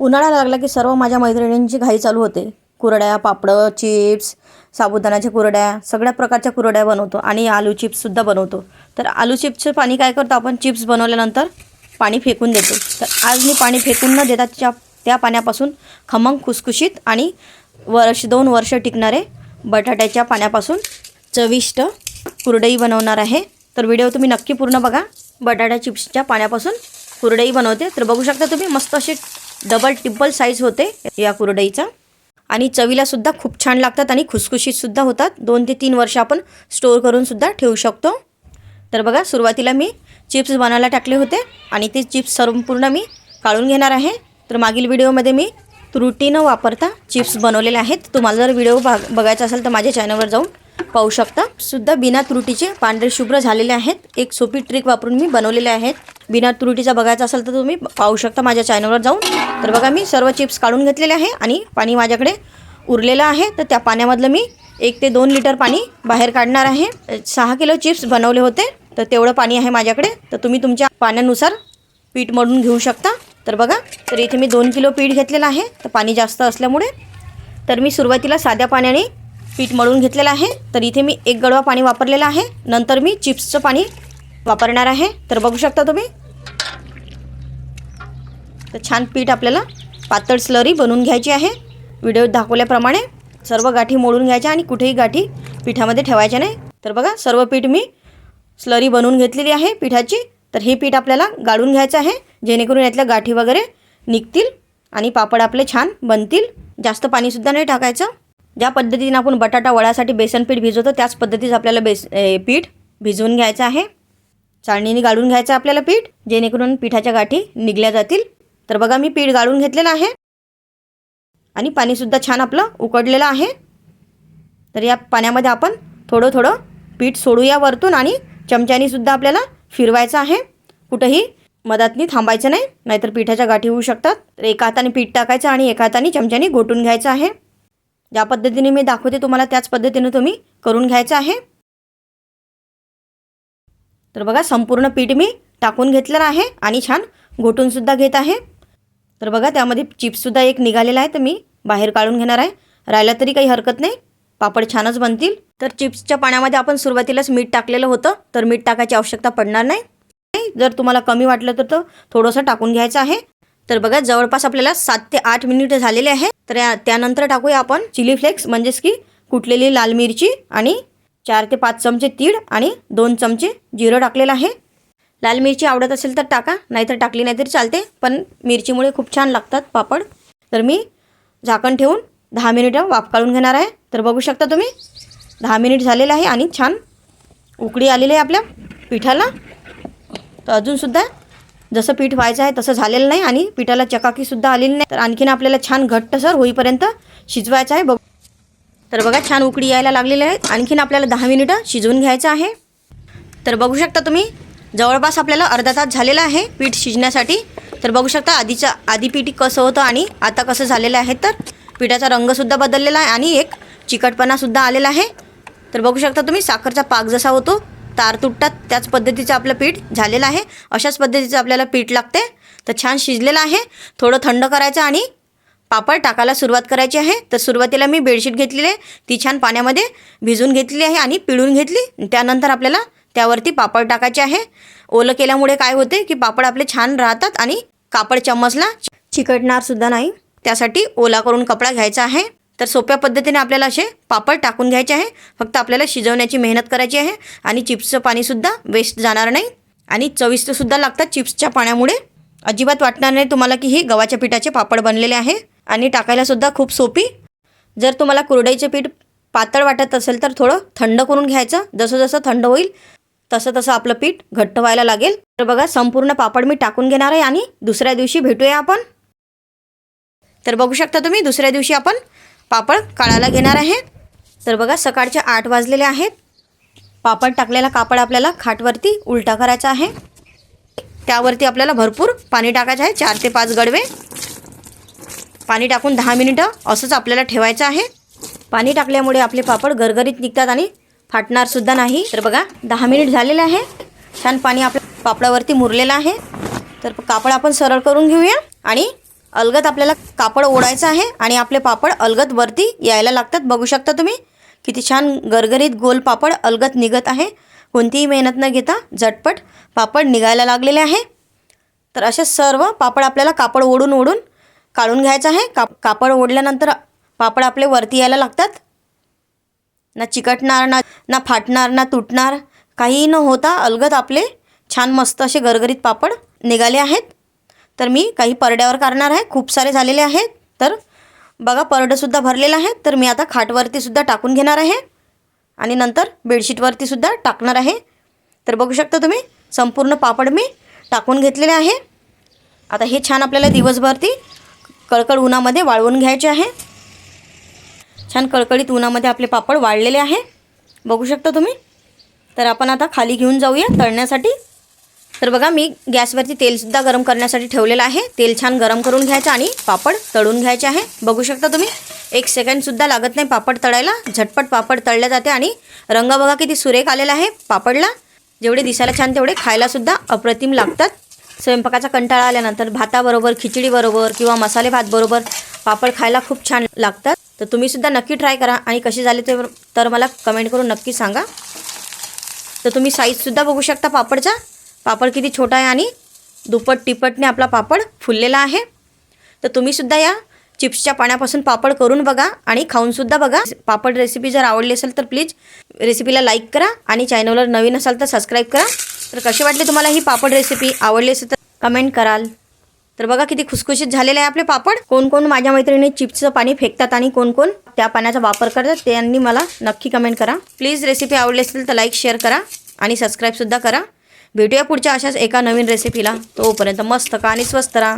उन्हाळा लागला की सर्व माझ्या मैत्रिणींची घाई चालू होते. कुरड्या पापडं चिप्स साबुदाण्याच्या कुरड्या सगळ्या प्रकारच्या कुरड्या बनवतो आणि आलू चिप्ससुद्धा बनवतो. तर आलू चिप्सचं पाणी काय करतो आपण? चिप्स बनवल्यानंतर पाणी फेकून देतो. तर आज मी पाणी फेकून न देता त्या त्या पाण्यापासून खमंग खुसखुशीत आणि वर्ष दोन वर्ष टिकणारे बटाट्याच्या पाण्यापासून चविष्ट कुरडई बनवणार आहे. तर व्हिडिओ तुम्ही नक्की पूर्ण बघा. बटाटा चिप्सच्या पाण्यापासून कुरडई बनवते. तर बघू शकता तुम्ही मस्त असे डबल टिब्बल साईज होते या कुरडईचा. आणि चवीला सुद्धा खूप छान लागतात आणि खुसखुशीतसुद्धा होतात. दोन ते तीन वर्ष आपण स्टोअर करून सुद्धा ठेवू शकतो. तर बघा सुरुवातीला मी चिप्स बनायला टाकले होते आणि ते चिप्स संपूर्ण मी काढून घेणार आहे. तर मागील व्हिडिओमध्ये मी त्रुटी न वापरता चिप्स बनवलेले आहेत. तुम्हाला जर व्हिडिओ बघायचा असेल तर माझ्या चॅनलवर जाऊन पाहू शकता. सुद्धा बिना त्रुटीचे पांढरे शुभ्र झालेले आहेत. एक सोपी ट्रिक वापरून मी बनवलेले आहेत. बिना त्रुटीचा बघायचा असेल तर तुम्ही पाहू शकता माझ्या चॅनलवर जाऊन. तर बघा मी सर्व चिप्स काढून घेतलेले आहे आणि पाणी माझ्याकडे उरलेलं आहे. तर त्या पाण्यामधलं मी एक ते दोन लिटर पाणी बाहेर काढणार आहे. सहा किलो चिप्स बनवले होते. तर तेवढं पाणी आहे माझ्याकडे. तर तुम्ही तुमच्या पाण्यानुसार पीठ मळून घेऊ शकता. तर बघा तर इथे मी दोन किलो पीठ घेतलेलं आहे. तर पाणी जास्त असल्यामुळे. तर मी सुरुवातीला साध्या पाण्याने पीठ मळून घेतलेलं आहे. तर इथे मी एक गडवा पाणी वापरलेलं आहे. नंतर मी चिप्सचं पाणी वापरणार आहे. तर बघू शकता तुम्ही. तर छान पीठ आपल्याला पातळ स्लरी बनवून घ्यायची आहे. व्हिडिओत दाखवल्याप्रमाणे सर्व गाठी मोडून घ्यायच्या आणि कुठेही गाठी पिठामध्ये ठेवायच्या नाही. तर बघा सर्व पीठ मी स्लरी बनवून घेतलेली आहे पिठाची. तर हे पीठ आपल्याला गाळून घ्यायचं आहे. जेणेकरून यातल्या गाठी वगैरे निघतील आणि पापड आपले छान बनतील. जास्त पाणीसुद्धा नाही टाकायचं. ज्या पद्धतीने आपण बटाटा वड्यासाठी बेसन पीठ भिजवतो त्याच पद्धतीचं आपल्याला बेस ए, पीठ भिजवून घ्यायचं आहे. चाळणीने गाळून घ्यायचं आपल्याला पीठ जेणेकरून पिठाच्या गाठी निघल्या जातील. तर बघा मी पीठ गाळून घेतलेलं आहे. आणि पाणीसुद्धा छान आपलं उकडलेलं आहे. तर या पाण्यामध्ये आपण थोडं थोडं पीठ सोडूया वरतून आणि चमच्यानीसुद्धा आपल्याला फिरवायचं आहे. कुठंही मधातनी थांबायचं नाही नाहीतर पिठाच्या गाठी होऊ शकतात. तर एका हाताने पीठ टाकायचं आणि एका हाताने चमच्यानी घोटून घ्यायचं आहे. ज्या पद्धतीने मी दाखवते तुम्हाला त्याच पद्धतीने तुम्ही करून घ्यायचं आहे. तर बघा संपूर्ण पीठ मी टाकून घेतलेलं आहे आणि छान घोटूनसुद्धा घेत आहे. तर बघा त्यामध्ये चिप्ससुद्धा एक निघालेला आहे तर मी बाहेर काढून घेणार आहे. राहिला तरी काही हरकत नाही पापड छानच बनतील. तर चिप्सच्या पाण्यामध्ये आपण सुरुवातीलाच मीठ टाकलेलं होतं तर मीठ टाकायची आवश्यकता पडणार नाही. जर तुम्हाला कमी वाटलं तर थोडंसं टाकून घ्यायचं आहे. तर बघा जवळपास आपल्याला सात ते आठ मिनिट झालेले आहे. तर त्यानंतर टाकूया आपण चिली फ्लेक्स म्हणजेच की कुटलेली लाल मिरची आणि चार ते पाच चमचे तीळ आणि दोन चमचे जिरं टाकलेलं आहे. लाल मिरची आवडत असेल तर टाका नाहीतर टाकली नाही तरी चालते पण मिरचीमुळे खूप छान लागतात पापड. तर मी झाकण ठेवून दहा मिनिटं वाफ काढून घेणार आहे. तर बघू शकता तुम्ही दहा मिनिट झालेलं आहे आणि छान उकळी आलेली आहे आपल्या पिठाला. तर अजूनसुद्धा जसं पीठ व्हायचं आहे तसं झालेलं नाही आणि पिठाला चकाकीसुद्धा आलेली नाही. तर आणखीन आपल्याला छान घट्टसर होईपर्यंत शिजवायचं आहे. बघ. तर बघा छान उकळी यायला लागलेली आहे. आणखीन आपल्याला दहा मिनिटं शिजवून घ्यायचं आहे. तर बघू शकता तुम्ही जवळपास आपल्याला अर्धा तास झालेला आहे पीठ शिजण्यासाठी. तर बघू शकता आधीचं आधी पीठ कसं होतं आणि आता कसं झालेलं आहे तर. पिठाचा रंगसुद्धा बदललेला आहे आणि एक चिकटपणासुद्धा आलेला आहे. तर बघू शकता तुम्ही साखरचा पाक जसा होतो तार तुटतात त्याच पद्धतीचं आपलं पीठ झालेलं आहे. अशाच पद्धतीचं आपल्याला पीठ लागते. तर छान शिजलेलं आहे. थोडं थंड करायचं आणि पापड टाकायला सुरुवात करायची आहे. तर सुरुवातीला मी बेडशीट घेतलेली आहे. ती छान पाण्यामध्ये भिजून घेतली आहे आणि पिळून घेतली. त्यानंतर आपल्याला त्यावरती पापड टाकायचे आहे. ओलं केल्यामुळे काय होते की पापड आपले छान राहतात आणि कापड चम्मचला चिकटणार सुद्धा नाही. त्यासाठी ओला करून कपडा घ्यायचा आहे. तर सोप्या पद्धतीने आपल्याला असे पापड टाकून घ्यायचे आहे. फक्त आपल्याला शिजवण्याची मेहनत करायची आहे. आणि चिप्सचं पाणीसुद्धा वेस्ट जाणार नाही. आणि चविष्टसुद्धा लागतात चिप्सच्या पाण्यामुळे. अजिबात वाटणार नाही तुम्हाला की हे गव्हाच्या पिठाचे पापड बनलेले आहे. आणि टाकायलासुद्धा खूप सोपी. जर तुम्हाला कुरडईचे पीठ पातळ वाटत असेल तर थोडं थंड करून घ्यायचं. जसं जसं थंड होईल तसं तसं आपलं पीठ घट्ट व्हायला लागेल. तर बघा संपूर्ण पापड मी टाकून घेणार आहे आणि दुसऱ्या दिवशी भेटूया आपण. तर बघू शकता तुम्ही दुसऱ्या दिवशी आपण पापड काढायला घेणार आहे. तर बघा सकाळचे आठ वाजलेले आहेत. पापड टाकलेला कापड आपल्याला खाटवरती उलटा करायचा आहे. त्यावरती आपल्याला भरपूर पाणी टाकायचं आहे चार ते पाच गडवे. पाणी टाकून दहा मिनिटं असंच आपल्याला ठेवायचं आहे. पाणी टाकल्यामुळे आपले पापड गरगरीत निघतात आणि फाटणारसुद्धा नाही. तर बघा दहा मिनिट झालेलं आहे. छान पाणी आपल्या पापडावरती मुरलेलं आहे. तर कापड आपण सरळ करून घेऊया आणि अलगद आपल्याला कापड ओढायचं आहे आणि आपले पापड अलगद वरती यायला लागतात. बघू शकता तुम्ही. किती छान गरगरीत गोल पापड अलगत निघत आहे. कोणतीही मेहनत न घेता झटपट पापड निघायला लागलेले आहे. तर असे सर्व पापड आपल्याला कापड ओढून ओढून काढून घ्यायचं आहे. काप कापड ओढल्यानंतर पापड आपले वरती यायला लागतात. ना चिकटणार ना ना फाटणार ना तुटणार काही न होता अलगत आपले छान मस्त असे गरगरीत पापड निघाले आहेत. तर मी काही परड्यावर करणार आहे. खूप सारे झालेले आहेत. तर बघा परडंसुद्धा भरलेलं आहे. तर मी आता खाटवरतीसुद्धा टाकून घेणार आहे. आणि नंतर बेडशीटवरतीसुद्धा टाकणार आहे. तर बघू शकता तुम्ही संपूर्ण पापड मी टाकून घेतलेले आहे. आता हे छान आपल्याला दिवसभरती कळकड कळकळ उन्हामध्ये वाळवून घ्यायचे आहे. छान कळकळीत उन्हामध्ये आपले पापड वाळलेले आहे. बघू शकता तुम्ही. तर आपण आता खाली घेऊन जाऊया तळण्यासाठी. तर बघा मी गॅसवरती तेलसुद्धा गरम करण्यासाठी ठेवलेलं आहे. तेल छान गरम करून घ्यायचं आणि पापड तळून घ्यायचे आहे. बघू शकता तुम्ही एक सेकंडसुद्धा लागत नाही पापड तळायला. झटपट पापड तळले जाते आणि रंग बघा किती सुरेख आलेला आहे पापडला. जेवढे दिसायला छान तेवढे खायलासुद्धा अप्रतिम लागतात. स्वयंपाकाचा कंटाळा आल्यानंतर भाताबरोबर खिचडीबरोबर किंवा मसाले भात बरोबर पापड खायला खूप छान लागतात. तर तुम्हीसुद्धा नक्की ट्राय करा. आणि कसे झाले ते तर मला कमेंट करून नक्की सांगा. तर तुम्ही साईजसुद्धा बघू शकता पापडचा. पापड किती छोटा आहे आणि दुप्पट तिपटने आपला पापड फुललेला आहे. तर तुम्हीसुद्धा या चिप्सच्या पाण्यापासून पापड करून बघा आणि खाऊनसुद्धा बघा. पापड रेसिपी जर आवडली असेल तर प्लीज रेसिपीला लाईक करा आणि चॅनलवर नवीन असाल तर सबस्क्राईब करा. तर कसे वाटले तुम्हाला ही पापड रेसिपी आवडली असेल तर कमेंट कराल. तर बघा किती खुसखुशीत झालेले आहे आपले पापड. कोण कोण माझ्या मैत्रिणी चिप्सचं पाणी फेकतात आणि कोण कोण त्या पाण्याचा वापर करतात त्यांनी मला नक्की कमेंट करा. प्लीज रेसिपी आवडली असेल तर लाईक शेअर करा आणि सबस्क्राईबसुद्धा करा. भेटूया पुढच्या अशाच एका नवीन रेसिपीला तोपर्यंत मस्त का आणि स्वस्त राहा.